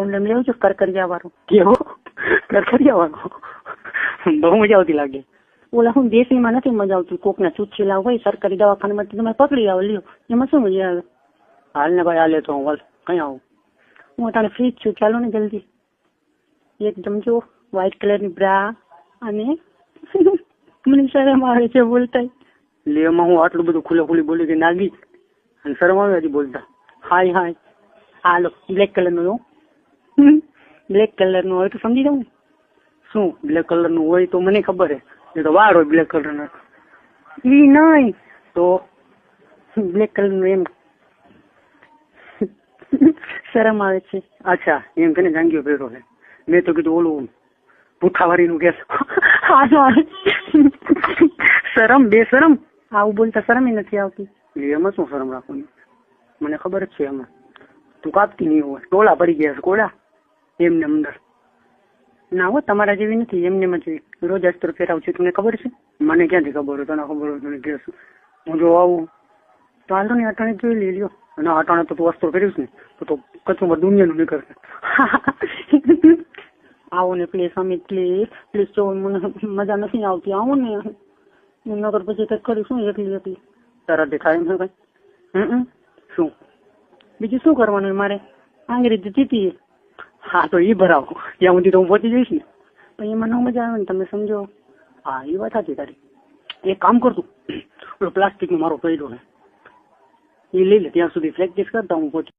Condone લેવું છું કરકરિયા વાળું કેવો કરકરિયા વાળો બહુ મજા આવતી લાગે ઓલા હું દેશીમાં નથી મજા આવતી કોકના ચૂચીલા હોય સરકારી દવાખાનામાં તમે પકડી આવો લ્યો એમાં શું મજા આવે હાલ ને ભાઈ હાલે તો હું હાલ કઈ આવું હું અટાણે ફ્રી જ છું ચાલો ને જલ્દી એકદમ જો વ્હાઈટ કલરની બ્રા અને મને શરમ આવે છે બોલતા લે એમાં હું આટલું બધું ખુલ્લે ખુલ્લી બોલી કે નાગી અને શરમ આવે હજી બોલતા હાય હાય હાલો બ્લેક કલરનું બ્લેક કલરનું હોય તો સમજી ને? શું બ્લેક કલરનું હોય તો મને ખબર હે. તો વાર હોય બ્લેક કલર નો. ઈ નહીં તો બ્લેક કલરનું એમ શરમ આવે છે. અચ્છા, એમ કે જાંગીઓ પહેરો છે મેં તો કીધું ઓલું ભૂખાવારી નું કેસ શરમ બે શરમ આવું બોલતા શરમ નથી આવતી. એમાં શું શરમ રાખવાની? મને ખબર જ છે એમાં. તું કાપતી નહીં હોય. ટોળા પડી ગયા છે, કોળા. એમને અંદર. ના હો, તમારા જેવી નથી, એમને એમ જ રોજ અસ્ત્ર ફેરાવું છું, તમને ખબર છે? મને ક્યાંથી ખબર હોય? તને ખબર હોય, તને કેસ હું જો આવું, તો હાલો ને, અટાણે જોઈ લઈ લ્યો. અને અટાણે તો તું વસ્તુ કરીશ ને, તો તો કચું દુનિયાનું નીકળશે આવો ને પ્લીઝ અમિત પ્લીઝ પ્લીઝ જો મને મજા નથી આવતી, આવો ને. નગર પછી કંઈક કરીશું એકલી એકલી. તારા દેખાય ને કઈ હમ શું? બીજું શું કરવાનું મારે? અંગ્રેજી જીતી હા, તો એ ભરાવો. ત્યાં સુધી તો હું પહોંચી જઈશ ને પણ એમાં ન મજા આવે ને, તમે સમજો. હા એ વાત સાચી તારી. એક કામ કરતું પેલો પ્લાસ્ટિક નો મારો પડ્યો ને એ લઈ લે, ત્યાં સુધી પ્રેક્ટિસ કરતા હું પહોંચી